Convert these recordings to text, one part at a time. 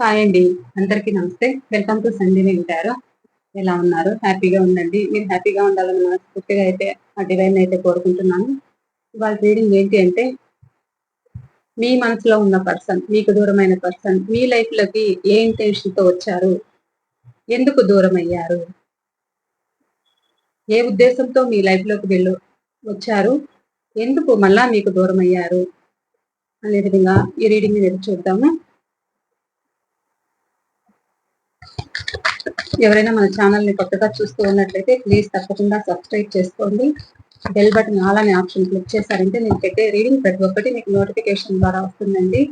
Hi అండి. అందరికీ నమస్తే. వెల్కమ్ టు సండే వింటారు. ఎలా ఉన్నారు? హ్యాపీగా ఉండండి. మీరు హ్యాపీగా ఉండాలని మనస్ఫూర్తిగా అయితే ఆ డివైన్ అయితే కోరుకుంటున్నాను. వాళ్ళ రీడింగ్ ఏంటి అంటే మీ మనసులో ఉన్న పర్సన్ మీకు దూరమైన పర్సన్ మీ లైఫ్లోకి ఏ ఇంటెన్షన్తో వచ్చారు? ఎందుకు దూరం అయ్యారు ఏ ఉద్దేశంతో మీ లైఫ్లోకి వెళ్ళు వచ్చారు? ఎందుకు మళ్ళా మీకు దూరం అయ్యారు అనే విధంగా ఈ రీడింగ్ని చూద్దాము. ఎవరైనా మన ఛానల్ని కొత్తగా చూస్తూ ఉన్నట్లయితే ప్లీజ్ తప్పకుండా సబ్స్క్రైబ్ చేసుకోండి. బెల్ బటన్ ఆల్ అనే ఆప్షన్ క్లిక్ చేశారంటే నేను పెట్టే రీడింగ్ ప్రతి ఒక్కటి మీకు నోటిఫికేషన్ ద్వారా వస్తుందండి.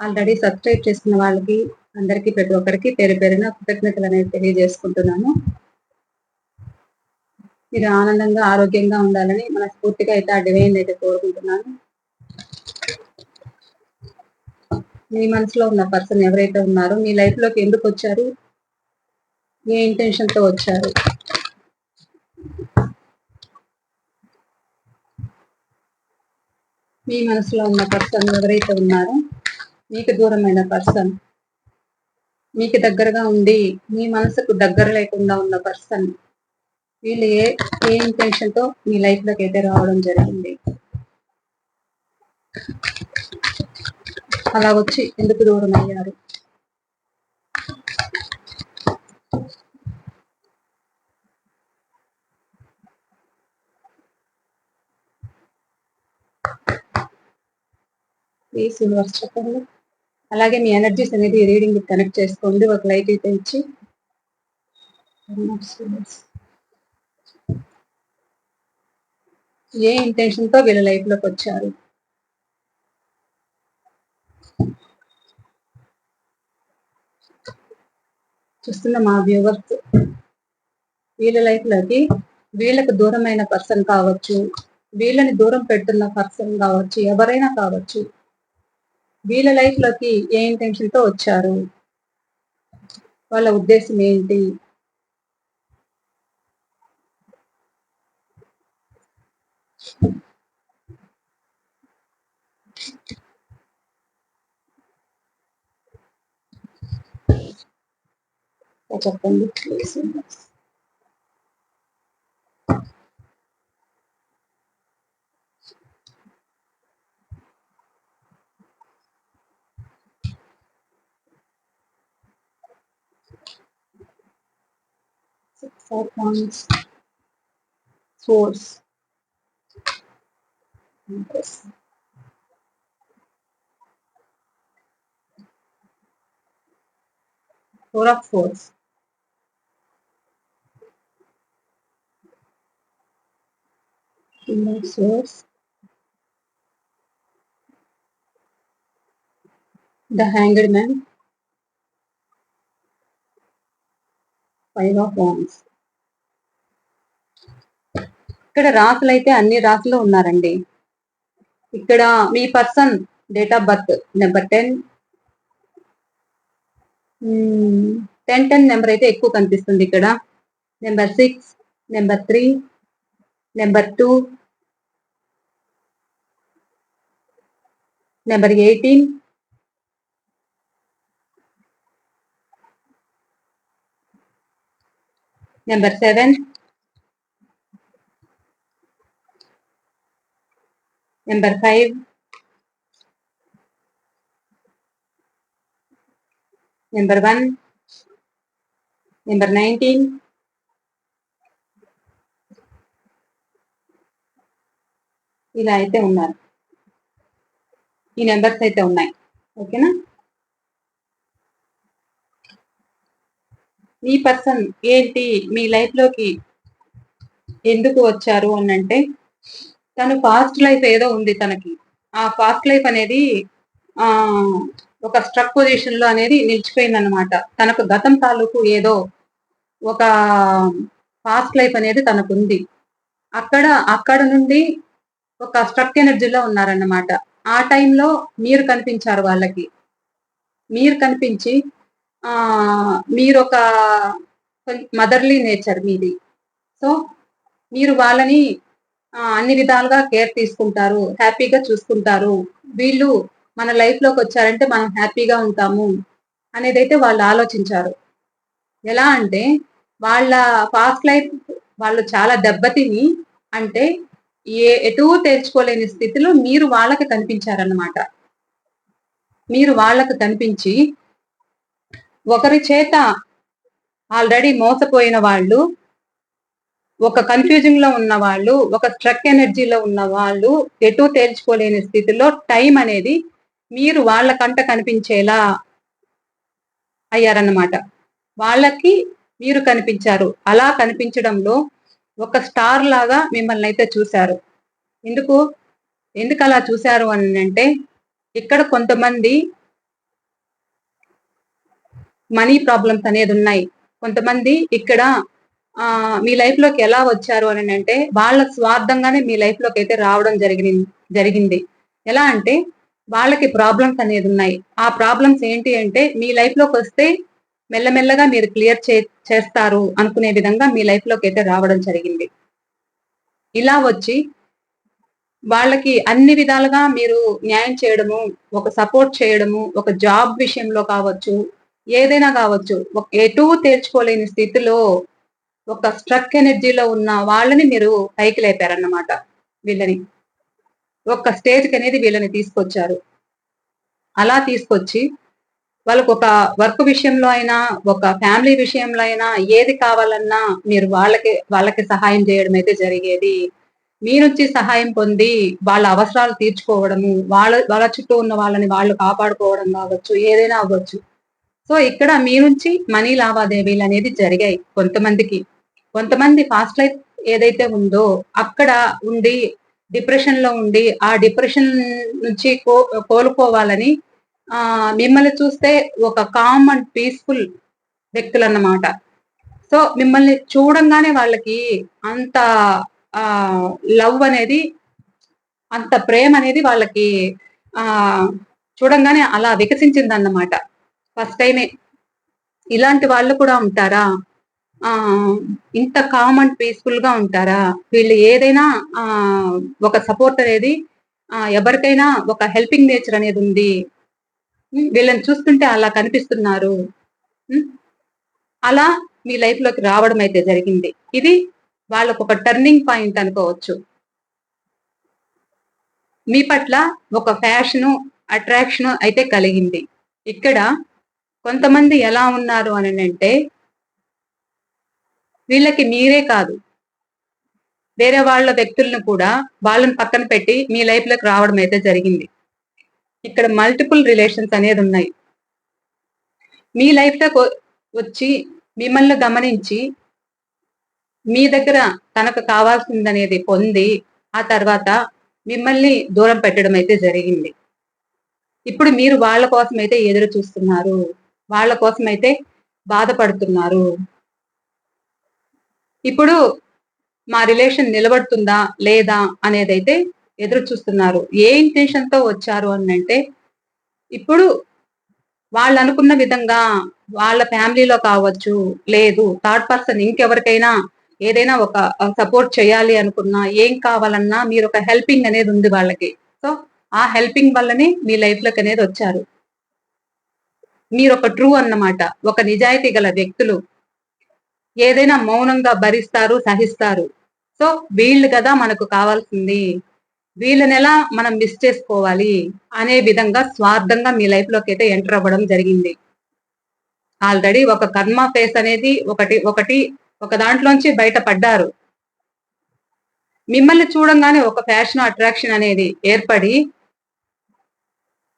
ఆల్రెడీ సబ్స్క్రైబ్ చేసుకున్న వాళ్ళకి అందరికీ ప్రతి ఒక్కరికి పేరు పేరున కృతజ్ఞతలు అనేది తెలియజేసుకుంటున్నాను. మీరు ఆనందంగా ఆరోగ్యంగా ఉండాలని మనస్ఫూర్తిగా అయితే ఆ డివైన్ అయితే కోరుకుంటున్నాను. మీ మనసులో ఉన్న పర్సన్ ఎవరైతే ఉన్నారో మీ లైఫ్లోకి ఎందుకు వచ్చారు? ఏ ఇంటెన్షన్తో వచ్చారు? మీ మనసులో ఉన్న పర్సన్ ఎవరైతే ఉన్నారో మీకు దూరమైన పర్సన్ మీకు దగ్గరగా ఉండి మీ మనసుకు దగ్గర లేకుండా ఉన్న పర్సన్ వీళ్ళు ఏ ఏ ఇంటెన్షన్తో మీ లైఫ్లోకి అయితే రావడం జరిగింది? అలా వచ్చి ఎందుకు దూరం అయ్యారు ప్లీజ్ యూనివర్స్ చెప్పండి. అలాగే మీ ఎనర్జీస్ అనేది రీడింగ్ కనెక్ట్ చేసుకోండి. ఒక లైట్ అయితే ఇచ్చి. ఏ ఇంటెన్షన్తో వీళ్ళ లైఫ్లోకి వచ్చారు? చూస్తున్న మా వ్యూవర్స్ వీళ్ళ లైఫ్లోకి వీళ్ళకు దూరమైన పర్సన్ కావచ్చు. వీళ్ళని దూరం పెడుతున్న పర్సన్ కావచ్చు. ఎవరైనా కావచ్చు. వీళ్ళ లైఫ్లోకి ఏ ఇంటెన్షన్తో వచ్చారు? వాళ్ళ ఉద్దేశం ఏంటి? చెప్పండి please opens source. Yes. Torah source. Inner source. The Hanged Man. Five of Wands. ఇక్కడ రాసులు అయితే అన్ని రాసులు ఉన్నారండి. ఇక్కడ మీ person date of birth number ten ten ten number అయితే ఎక్కువ కనిపిస్తుంది ఇక్కడ. Number six number three number two number eighteen number seven Number five. Number one. Number nineteen. ఇలా అయితే ఉన్నారు ఈ నెంబర్స్ అయితే ఉన్నాయి ఓకేనా మీ పర్సన్ ఏంటి మీ లైఫ్లోకి ఎందుకు వచ్చారు అని అంటే తను ఫాస్ట్ లైఫ్ ఏదో ఉంది తనకి. ఆ ఫాస్ట్ లైఫ్ అనేది ఆ ఒక స్ట్రక్ పొజిషన్లో అనేది నిలిచిపోయింది అనమాట తనకు గతం తాలూకు ఏదో ఒక ఫాస్ట్ లైఫ్ అనేది తనకు ఉంది అక్కడ అక్కడ నుండి ఒక స్ట్రక్ ఎనర్జీలో ఉన్నారన్నమాట. ఆ టైంలో మీరు కనిపించారు వాళ్ళకి. మీరు కనిపించి ఆ మీరు ఒక మదర్లీ నేచర్ మీది. సో మీరు వాళ్ళని అన్ని విధాలుగా కేర్ తీసుకుంటారు హ్యాపీగా చూసుకుంటారు. వీళ్ళు మన లైఫ్లోకి వచ్చారంటే మనం హ్యాపీగా ఉంటాము అనేది అయితే వాళ్ళు ఆలోచించారు. ఎలా అంటే వాళ్ళ ఫాస్ట్ లైఫ్ వాళ్ళు చాలా దెబ్బతిని అంటే ఏ ఎటూ తేల్చుకోలేని స్థితిలో మీరు వాళ్ళకి కనిపించారన్నమాట. మీరు వాళ్ళకు కనిపించి ఒకరి చేత ఆల్రెడీ మోసపోయిన వాళ్ళు ఒక కన్ఫ్యూజింగ్లో ఉన్న వాళ్ళు ఒక స్ట్రక్ ఎనర్జీలో ఉన్న వాళ్ళు ఎటు తేల్చుకోలేని స్థితిలో టైం అనేది మీరు వాళ్ళ కంట కనిపించేలా అయ్యారన్నమాట. వాళ్ళకి మీరు కనిపించారు. అలా కనిపించడంలో ఒక స్టార్ లాగా మిమ్మల్ని అయితే చూశారు. ఎందుకు? ఎందుకు అలా చూశారు అని అంటే ఇక్కడ కొంతమంది మనీ ప్రాబ్లమ్స్ అనేది ఉన్నాయి కొంతమంది ఇక్కడ మీ లైఫ్లోకి ఎలా వచ్చారు అని అంటే వాళ్ళ స్వార్థంగానే మీ లైఫ్లోకి అయితే రావడం జరిగింది జరిగింది. ఎలా అంటే వాళ్ళకి ప్రాబ్లమ్స్ అనేది ఉన్నాయి. ఆ ప్రాబ్లమ్స్ ఏంటి అంటే మీ లైఫ్లోకి వస్తే మెల్లమెల్లగా మీరు క్లియర్ చే చేస్తారు అనుకునే విధంగా మీ లైఫ్లోకి అయితే రావడం జరిగింది. ఇలా వచ్చి వాళ్ళకి అన్ని విధాలుగా మీరు న్యాయం చేయడము ఒక సపోర్ట్ చేయడము ఒక జాబ్ విషయంలో కావచ్చు ఏదైనా కావచ్చు ఎటు తేల్చుకోలేని స్థితిలో ఒక స్ట్రక్ ఎనర్జీలో ఉన్న వాళ్ళని మీరు పైకి లేపారన్నమాట వీళ్ళని. ఒక స్టేజ్కి అనేది వీళ్ళని తీసుకొచ్చారు. అలా తీసుకొచ్చి వాళ్ళకు ఒక వర్క్ విషయంలో అయినా ఒక ఫ్యామిలీ విషయంలో అయినా ఏది కావాలన్నా మీరు వాళ్ళకి వాళ్ళకి సహాయం చేయడం అయితే జరిగేది. మీ నుంచి సహాయం పొంది వాళ్ళ అవసరాలు తీర్చుకోవడము వాళ్ళ వాళ్ళ చుట్టూ ఉన్న వాళ్ళని వాళ్ళు కాపాడుకోవడం కావచ్చు ఏదైనా అవ్వచ్చు. సో ఇక్కడ మీ నుంచి మనీ లావాదేవీలు అనేది జరిగాయి కొంతమందికి. కొంతమంది ఫాస్ట్ లైఫ్ ఏదైతే ఉందో అక్కడ ఉండి డిప్రెషన్లో ఉండి ఆ డిప్రెషన్ నుంచి కో కోలుకోవాలని ఆ మిమ్మల్ని చూస్తే ఒక కామ్ అండ్ పీస్ఫుల్ వ్యక్తులు అన్నమాట సో మిమ్మల్ని చూడంగానే వాళ్ళకి అంత ఆ లవ్ అనేది అంత ప్రేమ అనేది వాళ్ళకి ఆ చూడంగానే అలా వికసించింది అన్నమాట ఫస్ట్ టైమే ఇలాంటి వాళ్ళు కూడా ఉంటారా? ఇంత కామ్ అండ్ పీస్ఫుల్గా ఉంటారా? వీళ్ళు ఏదైనా ఆ ఒక సపోర్ట్ అనేది ఎవరికైనా ఒక హెల్పింగ్ నేచర్ అనేది ఉంది. వీళ్ళని చూస్తుంటే అలా కనిపిస్తున్నారు. అలా మీ లైఫ్లోకి రావడం అయితే జరిగింది. ఇది వాళ్ళకు ఒక టర్నింగ్ పాయింట్ అనుకోవచ్చు. మీ పట్ల ఒక ఫ్యాషను అట్రాక్షన్ అయితే కలిగింది. ఇక్కడ కొంతమంది ఎలా ఉన్నారు అని అంటే వీళ్ళకి మీరే కాదు. వేరే వాళ్ళ వ్యక్తులను కూడా వాళ్ళని పక్కన పెట్టి మీ లైఫ్లోకి రావడం అయితే జరిగింది. ఇక్కడ మల్టిపుల్ రిలేషన్స్ అనేది ఉన్నాయి. మీ లైఫ్లోకి వచ్చి మిమ్మల్ని గమనించి మీ దగ్గర తనకు కావాల్సిందనేది పొంది ఆ తర్వాత మిమ్మల్ని దూరం పెట్టడం అయితే జరిగింది. ఇప్పుడు మీరు వాళ్ళ కోసం అయితే ఎదురు చూస్తున్నారు. వాళ్ళ కోసం అయితే బాధపడుతున్నారు. ఇప్పుడు మా రిలేషన్ నిలబడుతుందా లేదా అనేది అయితే ఎదురు చూస్తున్నారు. ఏ ఇంటెన్షన్తో వచ్చారు అని అంటే ఇప్పుడు వాళ్ళు అనుకున్న విధంగా వాళ్ళ ఫ్యామిలీలో కావచ్చు లేదు థర్డ్ పర్సన్ ఇంకెవరికైనా ఏదైనా ఒక సపోర్ట్ చేయాలి అనుకున్నా ఏం కావాలన్నా మీరు ఒక హెల్పింగ్ అనేది ఉంది వాళ్ళకి. సో ఆ హెల్పింగ్ వల్లనే మీ లైఫ్లోకి అనేది వచ్చారు. మీరు ఒక ట్రూ అన్నమాట. ఒక నిజాయితీ గల వ్యక్తులు. ఏదైనా మౌనంగా భరిస్తారు సహిస్తారు. సో వీళ్ళు కదా మనకు కావాల్సింది. వీళ్ళని ఎలా మనం మిస్ చేసుకోవాలి అనే విధంగా స్వార్థంగా మీ లైఫ్లోకి అయితే ఎంటర్ అవ్వడం జరిగింది. ఆల్రెడీ ఒక కర్మ ఫేస్ అనేది ఒకటి ఒకటి ఒక దాంట్లోంచి బయటపడ్డారు. మిమ్మల్ని చూడంగానే ఒక ఫ్యాషన్ అట్రాక్షన్ అనేది ఏర్పడి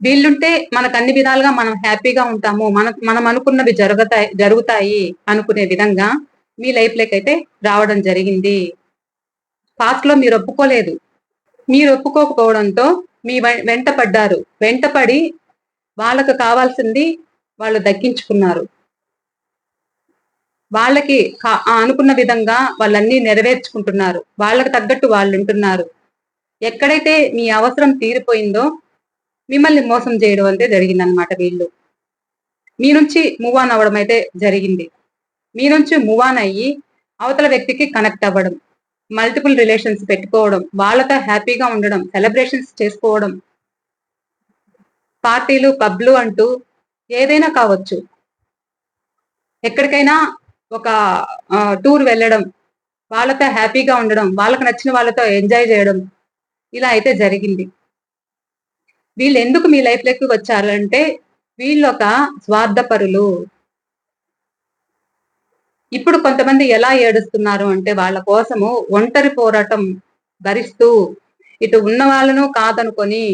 వీళ్ళుంటే మనకు అన్ని విధాలుగా మనం హ్యాపీగా ఉంటాము. మన మనం అనుకున్నవి జరుగుతాయి జరుగుతాయి అనుకునే విధంగా మీ లైఫ్లోకి అయితే రావడం జరిగింది. పాస్ట్లో మీరు ఒప్పుకోలేదు. మీరు ఒప్పుకోకపోవడంతో మీ వెంట పడ్డారు. వెంటపడి వాళ్ళకు కావాల్సింది వాళ్ళు దక్కించుకున్నారు. వాళ్ళకి అనుకున్న విధంగా వాళ్ళన్నీ నెరవేర్చుకుంటున్నారు. వాళ్ళకి తగ్గట్టు వాళ్ళు ఉంటున్నారు. ఎక్కడైతే మీ అవసరం తీరిపోయిందో మిమ్మల్ని మోసం చేయడం అంతే జరిగిందనమాట వీళ్ళు. మీ నుంచి మూవ్ ఆన్ అవ్వడం అయితే జరిగింది. మీ నుంచి మూవ్ ఆన్ అయ్యి అవతల వ్యక్తికి కనెక్ట్ అవ్వడం మల్టిపుల్ రిలేషన్స్ పెట్టుకోవడం వాళ్ళతో హ్యాపీగా ఉండడం సెలబ్రేషన్స్ చేసుకోవడం పార్టీలు పబ్లు అంటూ ఏదైనా కావచ్చు. ఎక్కడికైనా ఒక టూర్ వెళ్ళడం వాళ్ళతో హ్యాపీగా ఉండడం వాళ్ళకి నచ్చిన వాళ్ళతో ఎంజాయ్ చేయడం ఇలా అయితే జరిగింది. వీళ్ళు ఎందుకు మీ లైఫ్లోకి వచ్చారంటే వీళ్ళు ఒక స్వార్థపరులు. ఇప్పుడు కొంతమంది ఎలా ఏడుస్తున్నారు అంటే వాళ్ళ కోసము ఒంటరి పోరాటం భరిస్తూ ఇటు ఉన్న వాళ్ళను కాదనుకొని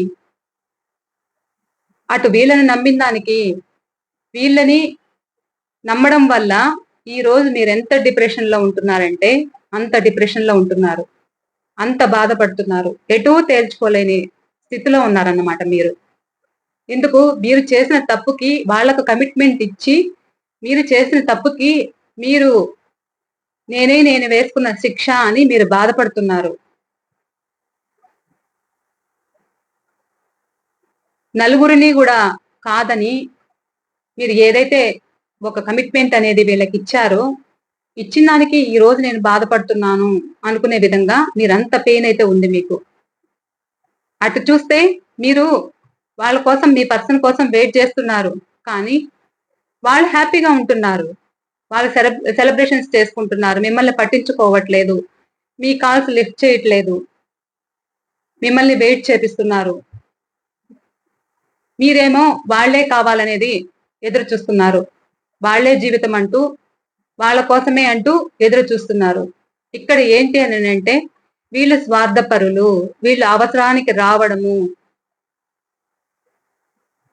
అటు వీళ్ళని నమ్మిన దానికి వీళ్ళని నమ్మడం వల్ల ఈ రోజు మీరు ఎంత డిప్రెషన్లో ఉంటున్నారంటే అంత డిప్రెషన్లో ఉంటున్నారు. అంత బాధపడుతున్నారు. ఎటూ తేల్చుకోలేని స్థితిలో ఉన్నారన్నమాట మీరు. ఎందుకు? మీరు చేసిన తప్పుకి వాళ్ళకు కమిట్మెంట్ ఇచ్చి మీరు చేసిన తప్పుకి మీరు నేనే నేను వేసుకున్న శిక్ష అని మీరు బాధపడుతున్నారు. నలుగురిని కూడా కాదని మీరు ఏదైతే ఒక కమిట్మెంట్ అనేది వీళ్ళకి ఇచ్చారో ఇచ్చిన దానికి ఈ రోజు నేను బాధపడుతున్నాను అనుకునే విధంగా మీరంత పెయిన్ అయితే ఉంది మీకు. అటు చూస్తే మీరు వాళ్ళ కోసం మీ పర్సన్ కోసం వెయిట్ చేస్తున్నారు. కానీ వాళ్ళు హ్యాపీగా ఉంటున్నారు. వాళ్ళు సెలబ్రేషన్స్ చేసుకుంటున్నారు. మిమ్మల్ని పట్టించుకోవట్లేదు. మీ కాల్స్ లిఫ్ట్ చేయట్లేదు. మిమ్మల్ని వెయిట్ చేపిస్తున్నారు. మీరేమో వాళ్ళే కావాలనేది ఎదురు చూస్తున్నారు. వాళ్ళే జీవితం అంటూ వాళ్ళ కోసమే అంటూ ఎదురు చూస్తున్నారు. ఇక్కడ ఏంటి అని అంటే వీళ్ళు స్వార్థపరులు వీళ్ళు అవసరానికి రావడము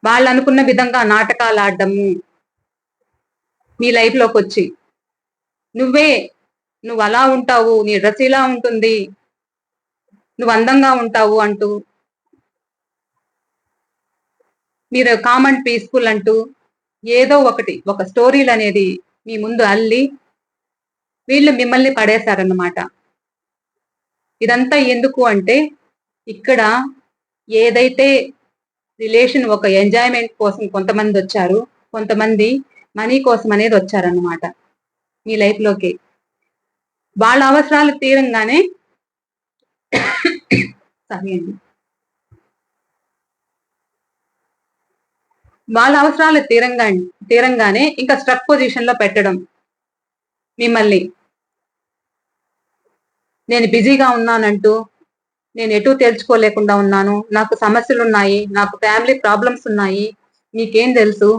వాళ్ళు అనుకున్న విధంగా నాటకాలు ఆడడము మీ లైఫ్లోకి వచ్చి. నువ్వే నువ్వు అలా ఉంటావు నీ డ్రెస్ ఇలా ఉంటుంది నువ్వు అందంగా ఉంటావు అంటూ మీరు కామన్ పీస్ఫుల్ అంటూ ఏదో ఒకటి ఒక స్టోరీలు అనేది మీ ముందు అల్లి వీళ్ళు మిమ్మల్ని పడేశారన్నమాట. ఇదంతా ఎందుకు అంటే ఇక్కడ ఏదైతే రిలేషన్ ఒక ఎంజాయ్మెంట్ కోసం కొంతమంది వచ్చారు కొంతమంది మనీ కోసం అనేది వచ్చారన్నమాట మీ లైఫ్లోకి వాళ్ళ అవసరాలు తీరంగానే సారీ అండి. వాళ్ళ అవసరాలు తీరంగా తీరంగానే ఇంకా స్ట్రక్ పొజిషన్లో పెట్టడం మిమ్మల్ని. నేను బిజీగా ఉన్నానంటూ నేను ఎటు తేల్చుకోలేకుండా ఉన్నాను. నాకు సమస్యలు ఉన్నాయి నాకు ఫ్యామిలీ ప్రాబ్లమ్స్ ఉన్నాయి మీకేం తెలుసు?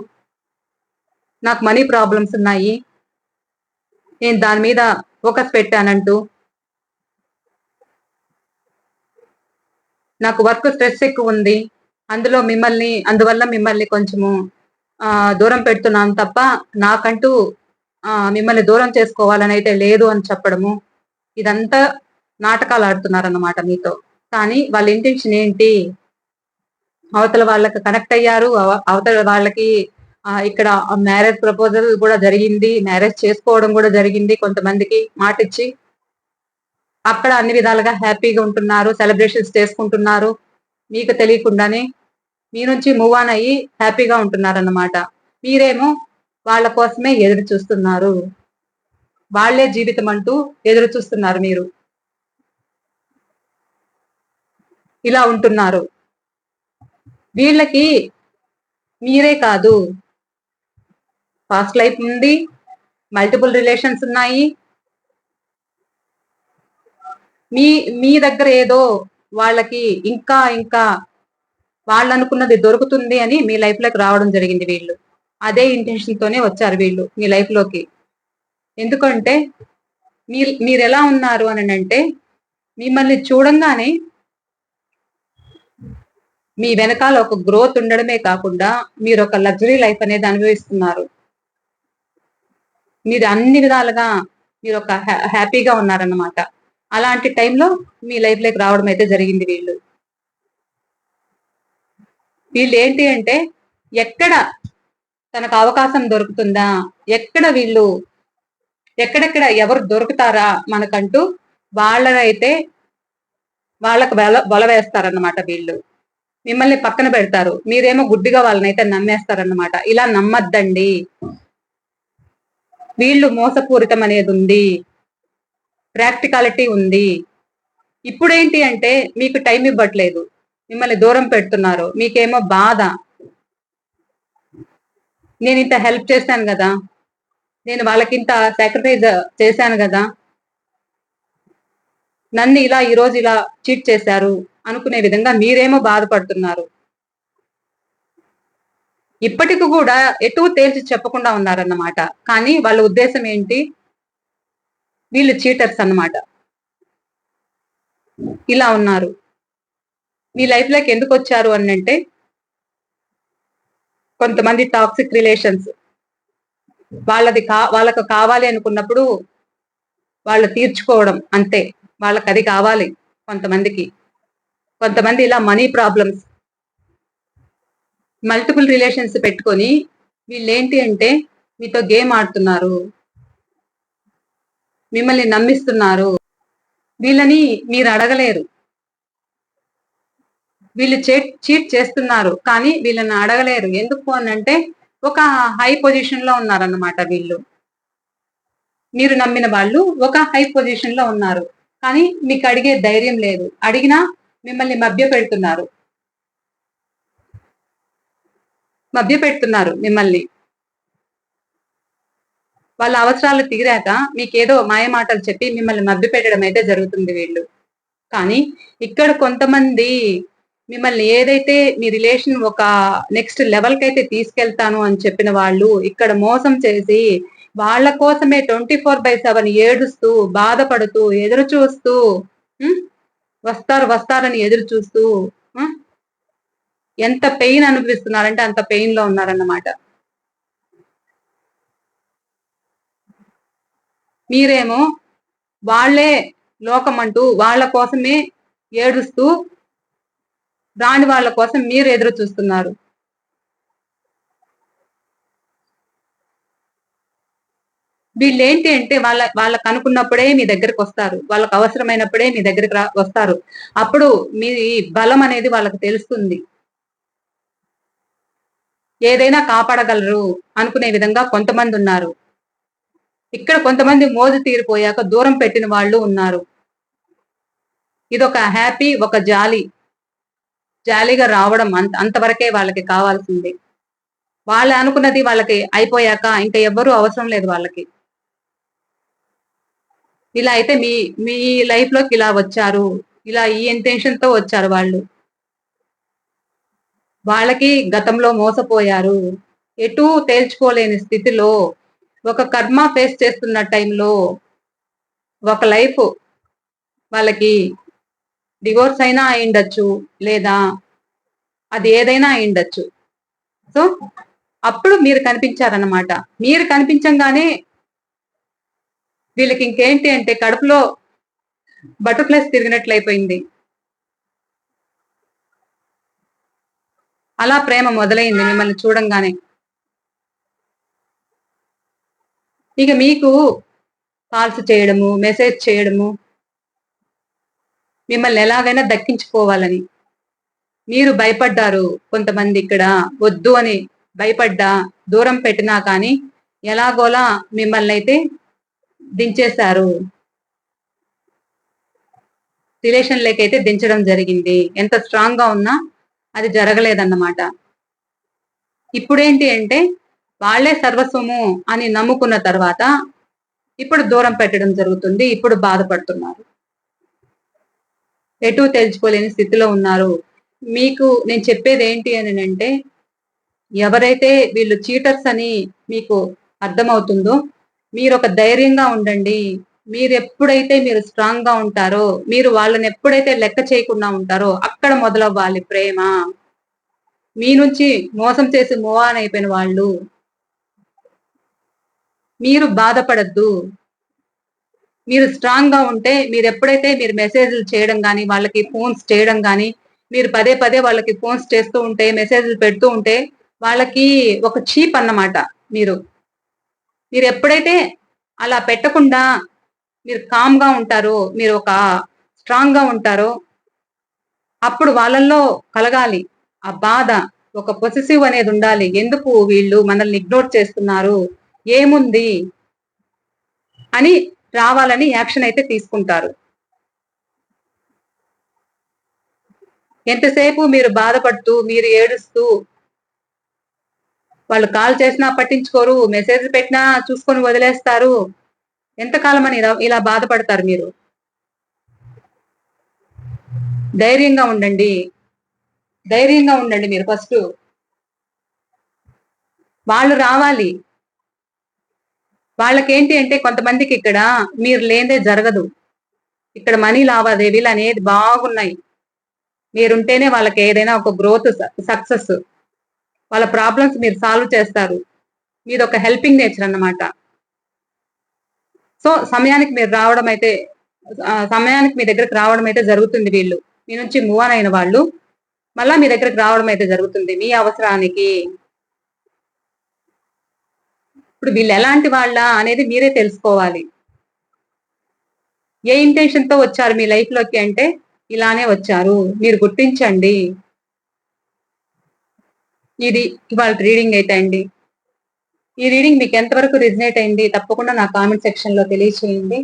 నాకు మనీ ప్రాబ్లమ్స్ ఉన్నాయి. నేను దాని మీద ఫోకస్ పెట్టానంటూ నాకు వర్క్ స్ట్రెస్ ఎక్కువ ఉంది. అందులో మిమ్మల్ని అందువల్ల మిమ్మల్ని కొంచెము దూరం పెడుతున్నాను తప్ప నాకంటూ మిమ్మల్ని దూరం చేసుకోవాలని అయితే లేదు అని చెప్పడము. ఇదంతా నాటకాలు ఆడుతున్నారన్నమాట మీతో. కానీ వాళ్ళ ఇంటెన్షన్ ఏంటి? అవతల వాళ్ళకి కనెక్ట్ అయ్యారు. అవతల వాళ్ళకి ఇక్కడ మ్యారేజ్ ప్రపోజల్ కూడా జరిగింది. మ్యారేజ్ చేసుకోవడం కూడా జరిగింది. కొంతమందికి మాట ఇచ్చి అక్కడ అన్ని విధాలుగా హ్యాపీగా ఉంటున్నారు. సెలబ్రేషన్స్ చేసుకుంటున్నారు. మీకు తెలియకుండానే మీ నుంచి మూవ్ ఆన్ అయ్యి హ్యాపీగా ఉంటున్నారన్నమాట. మీరేమో వాళ్ళ కోసమే ఎదురు చూస్తున్నారు. వాళ్ళే జీవితం అంటూ ఎదురు చూస్తున్నారు మీరు. ఇలా ఉంటున్నారు. వీళ్ళకి మీరే కాదు. ఫాస్ట్ లైఫ్ ఉంది మల్టిపుల్ రిలేషన్స్ ఉన్నాయి. మీ మీ దగ్గర ఏదో వాళ్ళకి ఇంకా ఇంకా వాళ్ళు అనుకున్నది దొరుకుతుంది అని మీ లైఫ్లోకి రావడం జరిగింది వీళ్ళు. అదే ఇంటెన్షన్తోనే వచ్చారు వీళ్ళు మీ లైఫ్లోకి. ఎందుకంటే మీరు మీరు ఎలా ఉన్నారు అని అంటే మిమ్మల్ని చూడంగానే మీ వెనకాల ఒక గ్రోత్ ఉండడమే కాకుండా మీరు ఒక లగ్జరీ లైఫ్ అనేది అనుభవిస్తున్నారు. మీరు అన్ని విధాలుగా మీరు ఒక హ్యాపీగా ఉన్నారన్నమాట. అలాంటి టైంలో మీ లైఫ్లోకి రావడం అయితే జరిగింది వీళ్ళు. వీళ్ళు ఏంటి అంటే ఎక్కడ తనకు అవకాశం దొరుకుతుందా? ఎక్కడ వీళ్ళు ఎక్కడెక్కడ ఎవరు దొరుకుతారా మనకంటూ వాళ్ళనైతే వాళ్ళకు బల బల వేస్తారన్నమాట వీళ్ళు. మిమ్మల్ని పక్కన పెడతారు. మీరేమో గుడ్డిగా వాళ్ళనైతే నమ్మేస్తారన్నమాట. ఇలా నమ్మద్దండి. వీళ్ళు మోసపూరితం అనేది ఉంది. ప్రాక్టికాలిటీ ఉంది. ఇప్పుడేంటి అంటే మీకు టైం ఇవ్వట్లేదు. మిమ్మల్ని దూరం పెడుతున్నారు. మీకేమో బాధ. నేను ఇంత హెల్ప్ చేశాను కదా. నేను వాళ్ళకింత సాక్రిఫైస్ చేశాను కదా. నన్ను ఇలా ఈరోజు ఇలా చీట్ చేశారు అనుకునే విధంగా మీరేమో బాధపడుతున్నారు. ఇప్పటికి కూడా ఎటు తేల్చి చెప్పకుండా ఉన్నారన్నమాట. కానీ వాళ్ళ ఉద్దేశం ఏంటి? వీళ్ళు చీటర్స్ అన్నమాట. ఇలా ఉన్నారు. మీ లైఫ్లోకి ఎందుకు వచ్చారు అని అంటే కొంతమంది టాక్సిక్ రిలేషన్స్ వాళ్ళది కా వాళ్ళకు కావాలి అనుకున్నప్పుడు వాళ్ళు తీర్చుకోవడం అంతే. వాళ్ళకి అది కావాలి కొంతమందికి. కొంతమంది ఇలా మనీ ప్రాబ్లమ్స్ మల్టిపుల్ రిలేషన్స్ పెట్టుకొని వీళ్ళు ఏంటి అంటే మీతో గేమ్ ఆడుతున్నారు మిమ్మల్ని నమ్మిస్తున్నారు వీళ్ళని మీరు అడగలేరు. వీళ్ళు చీట్ చేస్తున్నారు కానీ వీళ్ళని అడగలేరు. ఎందుకు అని అంటే ఒక హై పొజిషన్లో ఉన్నారన్నమాట వీళ్ళు. మీరు నమ్మిన వాళ్ళు ఒక హై పొజిషన్లో ఉన్నారు. కానీ మీకు అడిగే ధైర్యం లేదు. అడిగినా మిమ్మల్ని మభ్య పెడుతున్నారు. మభ్య పెడుతున్నారు మిమ్మల్ని. వాళ్ళ అవసరాలు తీరాక మీకేదో మాయమాటలు చెప్పి మిమ్మల్ని మభ్య పెట్టడం అయితే జరుగుతుంది వీళ్ళు. కానీ ఇక్కడ కొంతమంది మిమ్మల్ని ఏదైతే మీ రిలేషన్ ఒక నెక్స్ట్ లెవెల్కి అయితే తీసుకెళ్తాను అని చెప్పిన వాళ్ళు ఇక్కడ మోసం చేసి వాళ్ళ కోసమే ట్వంటీ ఫోర్ బై సెవెన్ ఏడుస్తూ బాధపడుతూ ఎదురు చూస్తూ వస్తారు వస్తారని ఎదురు చూస్తూ ఎంత పెయిన్ అనిపిస్తున్నారంటే అంత పెయిన్లో ఉన్నారన్నమాట. మీరేమో వాళ్ళే లోకం అంటూ వాళ్ళ కోసమే ఏడుస్తూ రాని వాళ్ళ కోసం మీరు ఎదురు చూస్తున్నారు. వీళ్ళు ఏంటి అంటే వాళ్ళ వాళ్ళకు అనుకున్నప్పుడే మీ దగ్గరకు వస్తారు. వాళ్ళకు అవసరమైనప్పుడే మీ దగ్గరకు వస్తారు. అప్పుడు మీ బలం అనేది వాళ్ళకి తెలుస్తుంది. ఏదైనా కాపాడగలరు అనుకునే విధంగా కొంతమంది ఉన్నారు. ఇక్కడ కొంతమంది మోజు తీరిపోయాక దూరం పెట్టిన వాళ్ళు ఉన్నారు. ఇదొక హ్యాపీ ఒక జాలి. జాలీగా రావడం అంత అంతవరకే వాళ్ళకి కావాల్సింది. వాళ్ళు అనుకున్నది వాళ్ళకి అయిపోయాక ఇంకా ఎవ్వరూ అవసరం లేదు వాళ్ళకి. ఇలా అయితే మీ మీ లైఫ్లోకి ఇలా వచ్చారు. ఇలా ఈ ఇంటెన్షన్తో వచ్చారు వాళ్ళు. వాళ్ళకి గతంలో మోసపోయారు. ఎటు తేల్చుకోలేని స్థితిలో ఒక కర్మ ఫేస్ చేస్తున్న టైంలో ఒక లైఫ్ వాళ్ళకి డివోర్స్ అయినా అయిండొచ్చు లేదా అది ఏదైనా అయిండొచ్చు సో అప్పుడు మీరు కనిపించారనమాట మీరు కనిపించంగానే వీళ్ళకి ఇంకేంటి అంటే కడుపులో బటర్ఫ్లైస్ తిరిగినట్లయిపోయింది. అలా ప్రేమ మొదలైంది మిమ్మల్ని చూడంగానే. ఇక మీకు కాల్స్ చేయడము మెసేజ్ చేయడము మిమ్మల్ని ఎలాగైనా దక్కించుకోవాలని. మీరు భయపడ్డారు కొంతమంది ఇక్కడ వద్దు అని భయపడ్డా దూరం పెట్టినా కానీ ఎలాగోలా మిమ్మల్ని అయితే దించేశారు. రిలేషన్ అయితే దించడం జరిగింది. ఎంత స్ట్రాంగ్గా ఉన్నా అది జరగలేదన్నమాట. ఇప్పుడేంటి అంటే వాళ్ళే సర్వస్వము అని నమ్ముకున్న తర్వాత ఇప్పుడు దూరం పెట్టడం జరుగుతుంది ఇప్పుడు బాధపడుతున్నారు. ఎటు తెలుసుకోలేని స్థితిలో ఉన్నారు. మీకు నేను చెప్పేది ఏంటి అని అంటే ఎవరైతే వీళ్ళు చీటర్స్ అని మీకు అర్థమవుతుందో మీరు ఒక ధైర్యంగా ఉండండి. మీరు ఎప్పుడైతే మీరు స్ట్రాంగ్గా ఉంటారో మీరు వాళ్ళని ఎప్పుడైతే లెక్క చేయకుండా ఉంటారో అక్కడ మొదలవ్వాలి ప్రేమ. మీ నుంచి మోసం చేసి మోవాన్ అయిపోయిన వాళ్ళు మీరు బాధపడద్దు. మీరు స్ట్రాంగ్గా ఉంటే మీరు ఎప్పుడైతే మీరు మెసేజ్లు చేయడం కానీ వాళ్ళకి ఫోన్స్ చేయడం కానీ మీరు పదే పదే వాళ్ళకి ఫోన్స్ చేస్తూ ఉంటే మెసేజ్లు పెడుతూ ఉంటే వాళ్ళకి ఒక చీప్ అన్నమాట మీరు. మీరు ఎప్పుడైతే అలా పెట్టకుండా మీరు కామ్గా ఉంటారో మీరు ఒక స్ట్రాంగ్గా ఉంటారో అప్పుడు వాళ్ళల్లో కలగాలి. ఆ బాధ ఒక పొసెసివ్ అనేది ఉండాలి. ఎందుకు వీళ్ళు మనల్ని ఇగ్నోర్ చేస్తున్నారు? ఏముంది? అని రావాలని యాక్షన్ అయితే తీసుకుంటారు. ఎంతసేపు మీరు బాధపడుతూ మీరు ఏడుస్తూ వాళ్ళు కాల్ చేసినా పట్టించుకోరు మెసేజ్ పెట్టినా చూసుకొని వదిలేస్తారు. ఎంతకాలం అని ఇలా ఇలా బాధపడతారు మీరు? ధైర్యంగా ఉండండి. ధైర్యంగా ఉండండి మీరు ఫస్ట్. వాళ్ళు రావాలి. వాళ్ళకేంటి అంటే కొంతమందికి ఇక్కడ మీరు లేదే జరగదు. ఇక్కడ మనీ లావాదేవీలు అనేది బాగున్నాయి. మీరుంటేనే వాళ్ళకి ఏదైనా ఒక గ్రోత్ సక్సెస్ వాళ్ళ ప్రాబ్లమ్స్ మీరు సాల్వ్ చేస్తారు. మీది ఒక హెల్పింగ్ నేచర్ అన్నమాట. సో సమయానికి మీరు రావడం అయితే సమయానికి మీ దగ్గరకు రావడం అయితే జరుగుతుంది వీళ్ళు. మీ నుంచి మూవ్ ఆన్ అయిన వాళ్ళు. మళ్ళా మీ దగ్గరకు రావడం అయితే జరుగుతుంది. మీ అవసరానికి ఇప్పుడు వీళ్ళు ఎలాంటి వాళ్ళ అనేది మీరే తెలుసుకోవాలి. ఏ ఇంటెన్షన్తో వచ్చారు మీ లైఫ్లోకి అంటే ఇలానే వచ్చారు మీరు గుర్తించండి. ఇది ఇవాళ రీడింగ్ అయితే అండి ఈ రీడింగ్ మీకు ఎంతవరకు రిజనేట్ అయింది? తప్పకుండా నా కామెంట్ సెక్షన్లో తెలియచేయండి.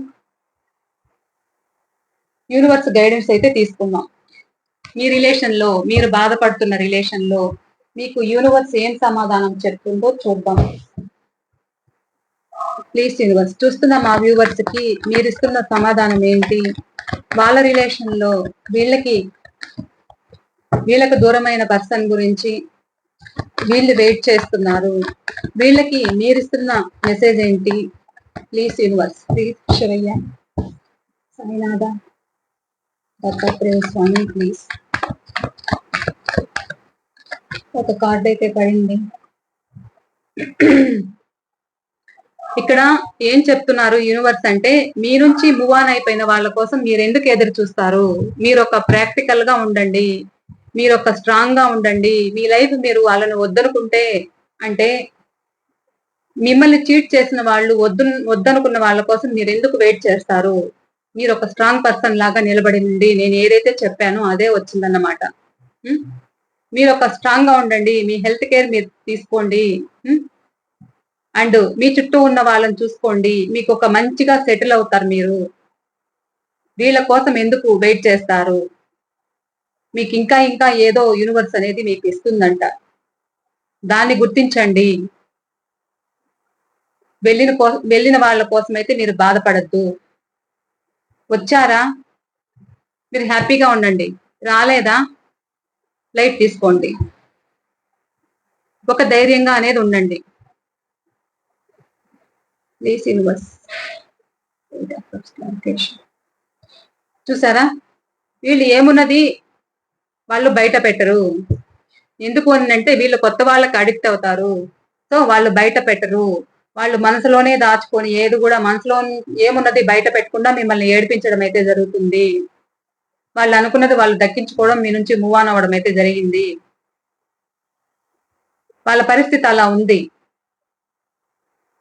యూనివర్స్ గైడెన్స్ అయితే తీసుకుందాం. మీ రిలేషన్లో మీరు బాధపడుతున్న రిలేషన్లో మీకు యూనివర్స్ ఏం సమాధానం చెప్తుందో చూద్దాం. ప్లీజ్ యూనివర్స్ చూస్తున్న మా వ్యూవర్స్కి మీరు ఇస్తున్న సమాధానం ఏంటి? వాళ్ళ రిలేషన్లో వీళ్ళకి వీళ్ళకు దూరమైన పర్సన్ గురించి వీళ్ళు వెయిట్ చేస్తున్నారు. వీళ్ళకి మీరు ఇస్తున్న మెసేజ్ ఏంటి? Please universe please Shivayya. Sainatha Dattatreya Swami please. ఒక కార్డ్ అయితే పడింది. ఇక్కడ ఏం చెప్తున్నారు యూనివర్స్ అంటే మీ నుంచి మూవ్ ఆన్ అయిపోయిన వాళ్ళ కోసం మీరు ఎందుకు ఎదురు చూస్తారు? మీరు ఒక ప్రాక్టికల్గా ఉండండి. మీరు ఒక స్ట్రాంగ్గా ఉండండి. మీ లైఫ్ మీరు వాళ్ళని వద్దనుకుంటే అంటే మిమ్మల్ని చీట్ చేసిన వాళ్ళు వద్దు వద్దనుకున్న వాళ్ళ కోసం మీరు ఎందుకు వెయిట్ చేస్తారు? మీరు ఒక స్ట్రాంగ్ పర్సన్ లాగా నిలబడి ఉండి నేను ఏదైతే చెప్పానో అదే వచ్చిందన్నమాట. మీరు ఒక స్ట్రాంగ్గా ఉండండి. మీ హెల్త్ కేర్ మీరు తీసుకోండి. అండ్ మీ చుట్టూ ఉన్న వాళ్ళని చూసుకోండి. మీకు ఒక మంచిగా సెటిల్ అవుతారు మీరు. వీళ్ళ కోసం ఎందుకు వెయిట్ చేస్తారు? మీకు ఇంకా ఇంకా ఏదో యూనివర్స్ అనేది మీకు ఇస్తుందంట. దాన్ని గుర్తించండి. వెళ్ళిన కో- వెళ్ళిన వాళ్ళ కోసం అయితే మీరు బాధపడద్దు. వచ్చారా? మీరు హ్యాపీగా ఉండండి. రాలేదా? లైట్ తీసుకోండి. ఒక ధైర్యంగా అనేది ఉండండి. ప్లీజ్ యూనివర్స్ చూసారా? వీళ్ళు ఏమున్నది? వాళ్ళు బయట పెట్టరు. ఎందుకు అంటే వీళ్ళు కొత్త వాళ్ళకి అడిక్ట్ అవుతారు. సో వాళ్ళు బయట పెట్టరు. వాళ్ళు మనసులోనే దాచుకొని ఏది కూడా మనసులో ఏమున్నది బయట పెట్టకుండా మిమ్మల్ని ఏడిపించడం అయితే జరుగుతుంది. వాళ్ళు అనుకున్నది వాళ్ళు దక్కించుకోవడం మీ నుంచి మూవ్ ఆన్ అవ్వడం అయితే జరిగింది. వాళ్ళ పరిస్థితి అలా ఉంది.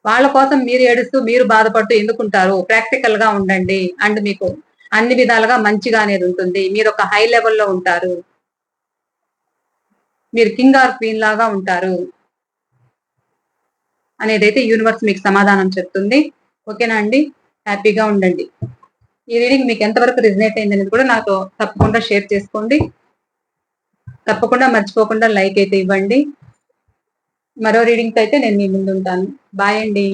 వాళ్ళ కోసం మీరు ఏడుస్తూ మీరు బాధపడుతూ ఎందుకుంటారు? ప్రాక్టికల్గా ఉండండి. అండ్ మీకు అన్ని విధాలుగా మంచిగా అనేది ఉంటుంది. మీరు ఒక హై లెవెల్లో ఉంటారు. మీరు కింగ్ ఆర్ క్వీన్ లాగా ఉంటారు. అనేది అయితే యూనివర్స్ మీకు సమాధానం చెప్తుంది. ఓకేనా అండి? హ్యాపీగా ఉండండి. ఈ రీడింగ్ మీకు ఎంతవరకు రిజనేట్ అయింది అనేది కూడా నాతో తప్పకుండా షేర్ చేసుకోండి. తప్పకుండా మర్చిపోకుండా లైక్ అయితే ఇవ్వండి. మరో రీడింగ్ అయితే నేను మీ ముందు ఉంటాను బాయ్ అండి.